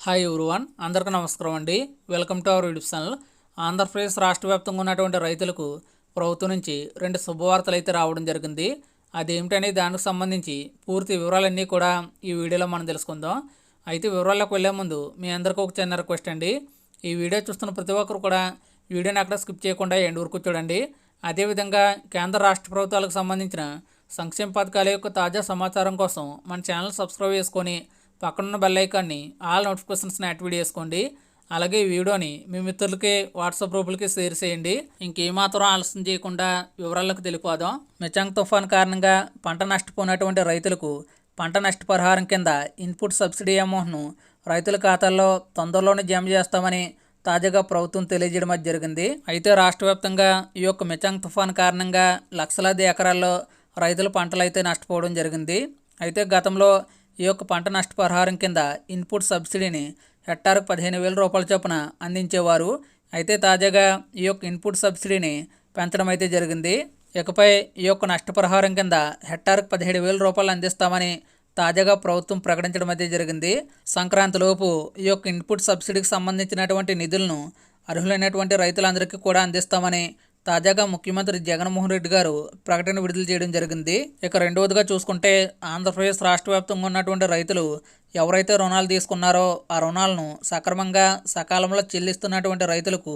Hi everyone అందరికీ నమస్కారం అండి. Welcome to our YouTube channel Andhra Pradesh రాష్ట్ర వ్యాప్తంగా ఉన్నటువంటి రైతులకు ప్రభుత్వం నుంచి రెండు శుభవార్తలు అయితే రావడం జరిగింది. అదేమిటనే దానికి సంబంధించి పూర్తి వివరాలన్నీ కూడా ఈ వీడియోలో మనం తెలుసుకుందాం. అయితే వివరాల్లోకి వెళ్ళే ముందు మీ అందరికీ ఒక చిన్న రిక్వెస్ట్ అండి. ఈ వీడియో చూస్తున్న ప్రతి ఒక్కరు కూడా వీడియోని అక్కడ స్కిప్ చేయకుండా ఎండ్ వరకు చూడండి. అదేవిధంగా కేంద్ర రాష్ట్ర ప్రభుత్వాలకు సంబంధించిన సంక్షేమ పథకాల యొక్క తాజా సమాచారం కోసం మన ఛానల్ సబ్స్క్రైబ్ చేసుకొని పక్కనున్న బెల్ ఐకాన్ని ఆల్ నోటిఫికేషన్స్ని యాక్టివేట్ చేసుకోండి. అలాగే ఈ వీడియోని మీ మిత్రులకి వాట్సాప్ గ్రూపులకి షేర్ చేయండి. ఇంకేమాత్రం ఆలస్యం చేయకుండా వివరాలకు తెలిపోదాం మిచాంగ్ తుఫాన్ కారణంగా పంట నష్టపోయినటువంటి రైతులకు పంట నష్టపరిహారం కింద ఇన్పుట్ సబ్సిడీ అమౌంట్ను రైతుల ఖాతాల్లో తొందరలోనే జమ చేస్తామని తాజాగా ప్రభుత్వం తెలియజేయడం అది జరిగింది. అయితే రాష్ట్ర వ్యాప్తంగా ఈ యొక్క మిచాంగ్ తుఫాన్ కారణంగా లక్షలాది ఎకరాల్లో రైతుల పంటలు అయితే నష్టపోవడం జరిగింది. అయితే గతంలో ఈ యొక్క పంట నష్టపరిహారం కింద ఇన్పుట్ సబ్సిడీని హెక్టార్కు పదిహేను వేల రూపాయల చొప్పున అందించేవారు. అయితే తాజాగా ఈ యొక్క ఇన్పుట్ సబ్సిడీని పెంచడం అయితే జరిగింది. ఇకపై ఈ యొక్క నష్టపరిహారం కింద హెక్టార్కు పదిహేడు వేల రూపాయలు అందిస్తామని తాజాగా ప్రభుత్వం ప్రకటించడం అయితే జరిగింది. సంక్రాంతిలోపు ఈ యొక్క ఇన్పుట్ సబ్సిడీకి సంబంధించినటువంటి నిధులను అర్హులైనటువంటి రైతులందరికీ కూడా అందిస్తామని తాజాగా ముఖ్యమంత్రి జగన్మోహన్ రెడ్డి గారు ప్రకటన విడుదల చేయడం జరిగింది. ఇక రెండవదిగా చూసుకుంటే ఆంధ్రప్రదేశ్ రాష్ట్ర వ్యాప్తంగా ఉన్నటువంటి రైతులు ఎవరైతే రుణాలు తీసుకున్నారో ఆ రుణాలను సక్రమంగా సకాలంలో చెల్లిస్తున్నటువంటి రైతులకు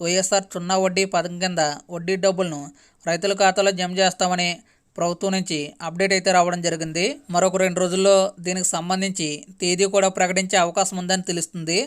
వైఎస్ఆర్ చున్నా వడ్డీ పథకం కింద వడ్డీ డబ్బులను రైతుల ఖాతాలో జమ చేస్తామని ప్రభుత్వం నుంచి అప్డేట్ అయితే రావడం జరిగింది. మరొక రెండు రోజుల్లో దీనికి సంబంధించి తేదీ కూడా ప్రకటించే అవకాశం ఉందని తెలుస్తుంది.